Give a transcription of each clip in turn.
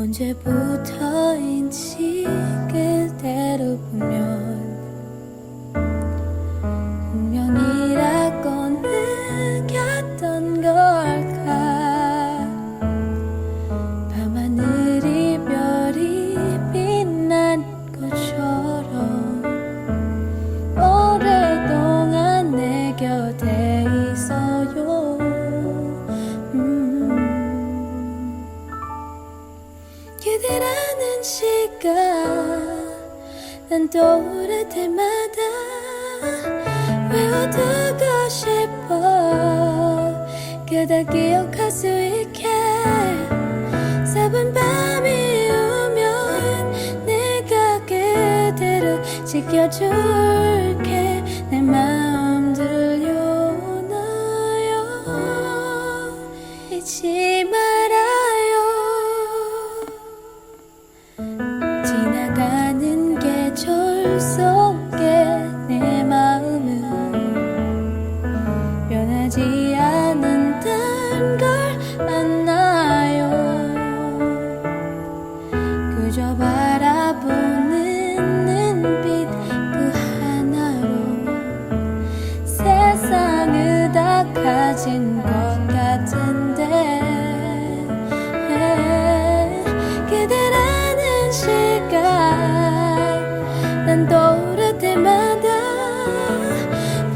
언제부터인지 그대로 보면 시간 난 떠오를 때마다 외워두고 싶어. 그대 기억할 수 있게 새벽 밤이 오면 내가 그대로 지켜줄 가진 것 같은데 그대라는 시간 난 떠오를 때마다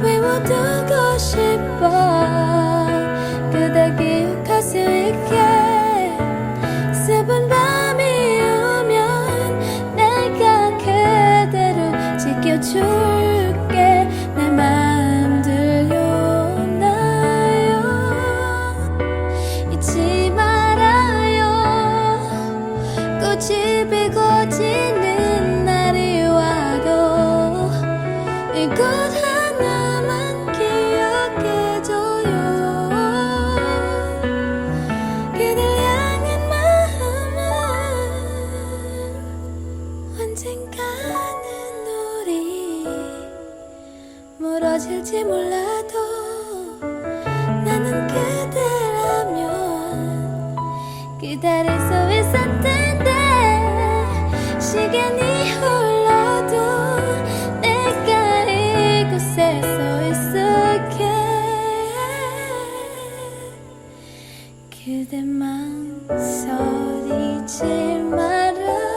외워두고 싶어. 그대 기억할 수 있게 슬픈 밤이 오면 내가 그대로 지켜줄 언젠가는 우리 멀어질지 몰라도 나는 그대라면 기다릴 수 있을 텐데 시간이 흘러도 내가 이곳에 서 있을게. 그대 망설이지 말아요